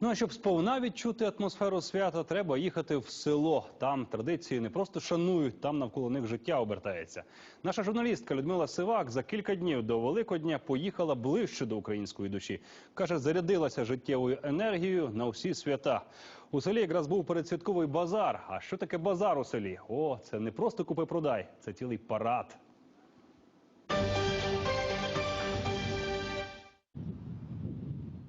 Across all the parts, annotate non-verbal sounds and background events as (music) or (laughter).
Ну а щоб сповна відчути атмосферу свята, треба їхати в село. Там традиції не просто шанують, там навколо них життя обертається. Наша журналістка Людмила Сивак за кілька днів до Великодня поїхала ближче до української душі. каже, зарядилася життєвою енергією на всі свята. У селі якраз був передсвятковий базар. А що таке базар у селі? О, це не просто купи-продай, це цілий парад.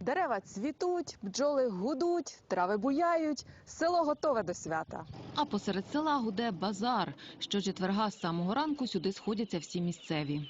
Дерева цвітуть, бджоли гудуть, трави буяють, село готове до свята. А посеред села гуде базар. Щочетверга з самого ранку сюди сходяться всі місцеві.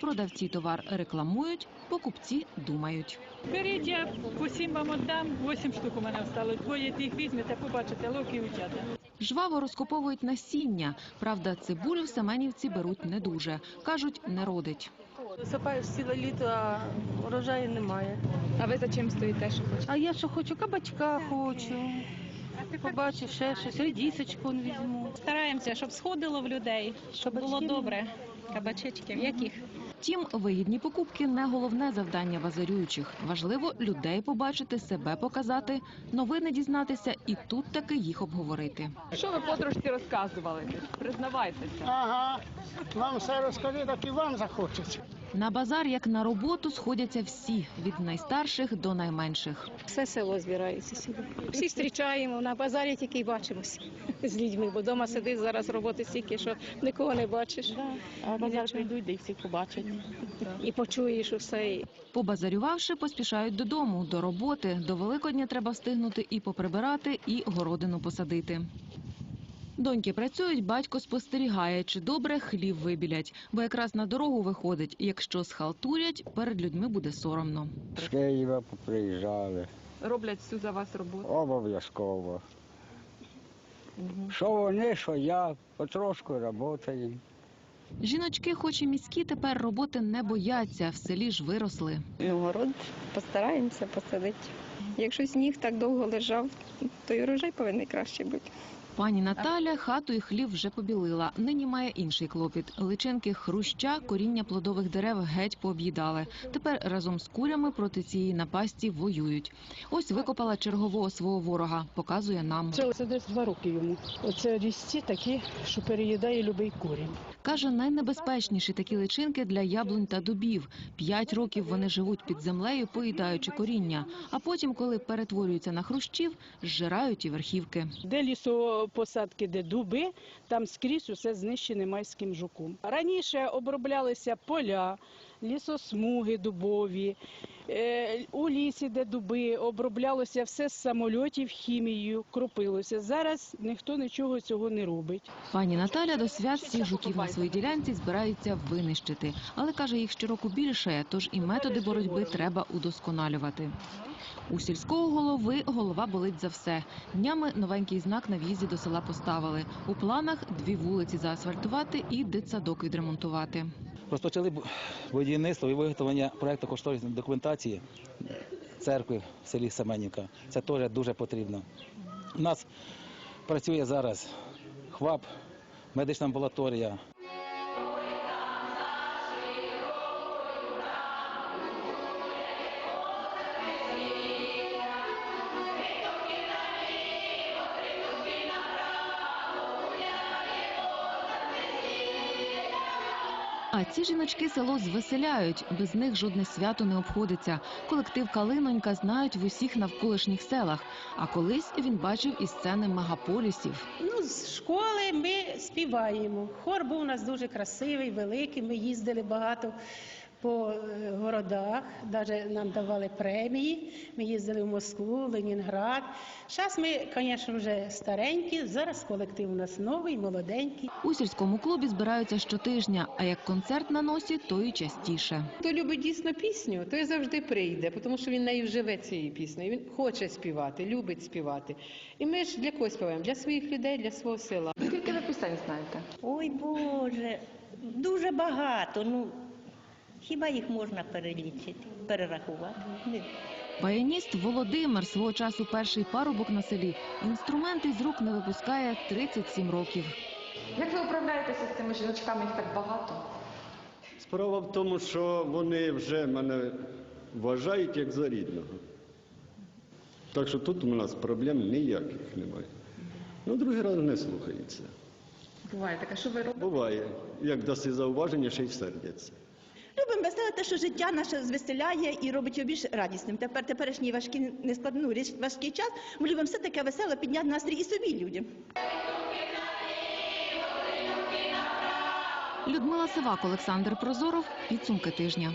Продавці товар рекламують, покупці думають. Беріть, я по сім вам віддам, вісім штук у мене осталось. Двоє тих візьмете, побачите, локи і утята. Жваво розкуповують насіння. Правда, цибулю в Семенівці беруть не дуже. Кажуть, не родить. Висипаєш ціле літо, а урожаю немає. А ви за чим стоїте? Що хочете? А я що хочу? Кабачка хочу. Побачив ще щось, редісочку не візьму. Стараємося, щоб сходило в людей, щоб було добре. Кабачечки, яких? Втім, вигідні покупки не головне завдання базарюючих. Важливо людей побачити, себе показати, новини дізнатися і тут таки їх обговорити. Що ви подружці розказували? Признавайтеся. Ага, вам все розкажи, так і вам захочеться. На базар, як на роботу, сходяться всі від найстарших до найменших. Все село збирається сюди. Всі зустрічаємо на базарі, тільки й бачимося (laughs) з людьми, бо вдома сидиш зараз роботи стільки, що нікого не бачиш. А базар прийдуть, де й всіх побачать. І почуєш усе. Побазарювавши, поспішають додому, до роботи. До Великодня треба встигнути і поприбирати, і городину посадити. Доньки працюють, батько спостерігає, чи добре хлів вибілять, бо якраз на дорогу виходить, якщо схалтурять, перед людьми буде соромно. З Києва приїжджали. Роблять всю за вас роботу. Обов'язково. Що вони, що я, потрошку працюємо. Жіночки, хоч і міські, тепер роботи не бояться, в селі ж виросли. Ну, город постараємося посадити. Якщо сніг так довго лежав, то і урожай повинен краще бути. Пані Наталя хату і хлів вже побілила. Нині має інший клопіт. Личинки хруща, коріння плодових дерев геть пооб'їдали. Тепер разом з курями проти цієї напасті воюють. Ось викопала чергового свого ворога, показує нам. Це, це десь два роки йому. Оце різці такі, що переїдає любий курінь. Каже, найнебезпечніші такі личинки для яблунь та дубів. П'ять років вони живуть під землею, поїдаючи коріння. А потім, коли перетворюються на хрущів, зжирають і верхівки. Де лісопосадки, де дуби, там скрізь усе знищене майським жуком. Раніше оброблялися поля, лісосмуги дубові, е, у лісі, де дуби, оброблялося все з самольотів хімією, кропилося. Зараз ніхто нічого цього не робить. Пані Наталя до свят всіх жуків на своїй ділянці збирається винищити, але каже, їх щороку більше, тож і методи боротьби треба удосконалювати. У сільського голови голова болить за все. Днями новенький знак на в'їзді до села поставили. У планах дві вулиці заасфальтувати і дитсадок відремонтувати. Розпочали бу- будівництво і виготовлення проекту кошторисної документації церкви в селі Семенівка. Це теж дуже потрібно. У нас працює зараз ХВАП, медична амбулаторія, А ці жіночки село звеселяють. Без них жодне свято не обходиться. Колектив Калинонька знають в усіх навколишніх селах. А колись він бачив і сцени мегаполісів. Ну, з школи ми співаємо. Хор був у нас дуже красивий, великий. Ми їздили багато по е, городах, навіть нам давали премії. Ми їздили в Москву, Ленінград. Зараз ми, звісно, вже старенькі. Зараз колектив у нас новий, молоденький. У сільському клубі збираються щотижня, а як концерт на носі, то і частіше. Хто любить дійсно пісню, той завжди прийде, тому що він нею живе цією піснею. Він хоче співати, любить співати. І ми ж для кого співаємо? Для своїх людей, для свого села. Скільки ви пісень знаєте? Ой Боже, дуже багато. Ну хіба їх можна перелічити, перерахувати? Ні. Баяніст Володимир свого часу перший парубок на селі. Інструменти з рук не випускає 37 років. Як ви управляєтеся з цими жіночками? Їх так багато. Справа в тому, що вони вже мене вважають як за рідного. Так що тут у нас проблем ніяких немає. Ну, другий раз не слухається. Буває таке, що ви робите? Буває, як даси зауваження, ще й сердяться. Любимо веселе те, що життя наше звеселяє і робить його більш радісним. Тепер теперішній важкий нескладну ну, річ- важкий час. Ми любимо все таке веселе, підняти настрій і собі людям. Людмила Сивак, Олександр Прозоров. Підсумки тижня.